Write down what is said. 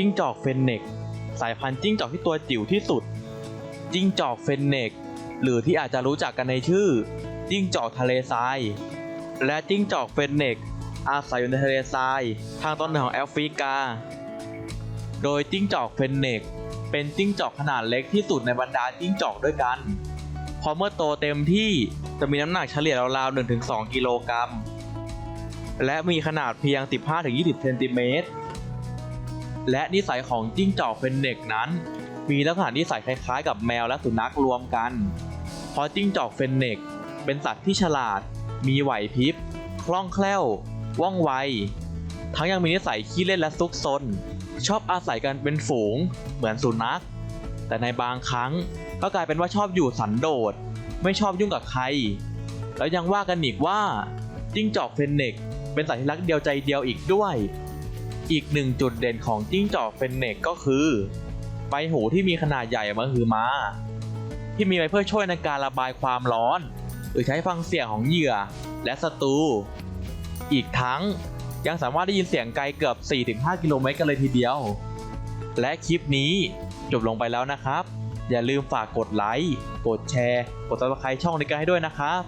จิ้งจอกเฟนเน็กสายพันธุ์จิ้งจอกที่ตัวจิ๋วที่สุด จิ้งจอกเฟนเน็กหรือที่อาจจะรู้จักกันในชื่อ จิ้งจอกทะเลทราย และจิ้งจอกเฟนเน็กอาศัยอยู่ในทะเลทราย ทางตอนเหนือของแอฟริกา โดยจิ้งจอกเฟนเน็กเป็นจิ้งจอกขนาดเล็กที่สุดในบรรดาจิ้งจอกด้วยกันพอเมื่อโตเต็มที่จะมีน้ำหนักเฉลี่ยราวๆ 1-2 กิโลกรัม และมีขนาดเพียง 15-20 เซนติเมตร และนิสัยของจิ้งจอกเฟนเน็กนั้น มีลักษณะนิสัยคล้ายๆ กับแมวและสุนัขรวมกันเพราะจิ้งจอกเฟนเน็กเป็นสัตว์ที่ฉลาด มีไหวพริบ คล่องแคล่ว ว่องไว ทั้งยังมีนิสัยขี้เล่นและซุกซน ชอบอาศัยกันเป็นฝูง เหมือนสุนัข แต่ในบางครั้งก็กลายเป็นว่าชอบอยู่สันโดษ ไม่ชอบยุ่งกับใคร แล้วยังว่ากันอีกว่าจิ้งจอกเฟนเน็กเป็นสัตว์ที่รักเดียวใจเดียวอีกด้วย อีกหนึ่งจุดเด่นของจิ้งจอกเฟนเน็กก็คือ ใบหูที่มีขนาดใหญ่มาคือมาที่มีไว้เพื่อช่วยในการระบายความร้อน หรือใช้ฟังเสียงของเหยื่อและศัตรูอีกทั้งยังสามารถได้ยินเสียงไกลเกือบ 4-5 กิโลเมตรกันเลยทีเดียว และคลิปนี้จบลงไปแล้วนะครับ อย่าลืมฝากกดไลค์ กดแชร์ กด subscribe ช่องนี้กันให้ด้วยนะครับ